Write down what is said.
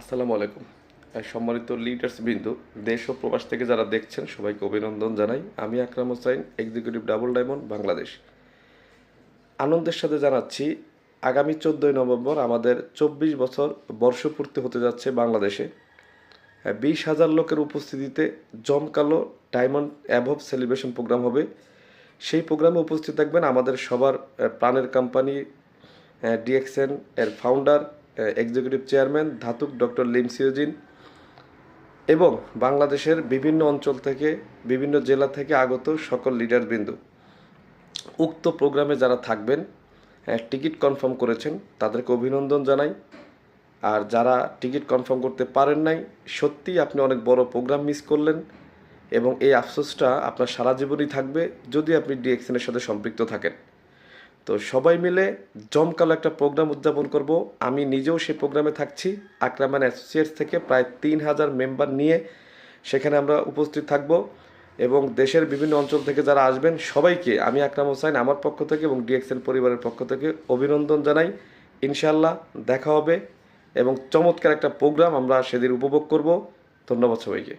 আসসালামু আলাইকুম। সম্মানিত লিডার্স বিন্দু, দেশ ও প্রবাস থেকে যারা দেখছেন, সবাইকে অভিনন্দন জানাই। আমি Akram Hossain executive double diamond Bangladesh. আনন্দের সাথে জানাচ্ছি, আগামী চোদ্দোই নভেম্বর আমাদের চব্বিশ বছর বর্ষপূর্তি হতে যাচ্ছে বাংলাদেশে। বিশ হাজার লোকের উপস্থিতিতে জমকালো ডায়মন্ড অ্যাভব সেলিব্রেশন প্রোগ্রাম হবে। সেই প্রোগ্রামে উপস্থিত থাকবেন আমাদের সবার প্রাণের কোম্পানি ডিএক্সএন এর founder executive chairman Datuk doctor Lim Siow Jin এবং বাংলাদেশের বিভিন্ন অঞ্চল থেকে, বিভিন্ন জেলা থেকে আগত সকল লিডারবৃন্দ উক্ত প্রোগ্রামে যারা থাকবেন টিকিট কনফার্ম করেছেন, তাদেরকে অভিনন্দন জানাই। আর যারা টিকিট কনফার্ম করতে পারেন নাই, সত্যিই আপনি অনেক বড় প্রোগ্রাম মিস করলেন এবং এই আফসোসটা আপনার সারা জীবনই থাকবে যদি আপনি ডিএক্সএনের সাথে সম্পৃক্ত থাকেন। তো সবাই মিলে জমকালো একটা প্রোগ্রাম উদযাপন করব। আমি নিজেও সেই প্রোগ্রামে থাকছি। আকরামান অ্যাসোসিয়েটস থেকে প্রায় তিন হাজার মেম্বার নিয়ে সেখানে আমরা উপস্থিত থাকব এবং দেশের বিভিন্ন অঞ্চল থেকে যারা আসবেন সবাইকে আমি আকরাম হোসাইন আমার পক্ষ থেকে এবং ডিএক্সএন পরিবারের পক্ষ থেকে অভিনন্দন জানাই। ইনশাল্লাহ দেখা হবে এবং চমৎকার একটা প্রোগ্রাম আমরা সেদিন উপভোগ করব। ধন্যবাদ সবাইকে।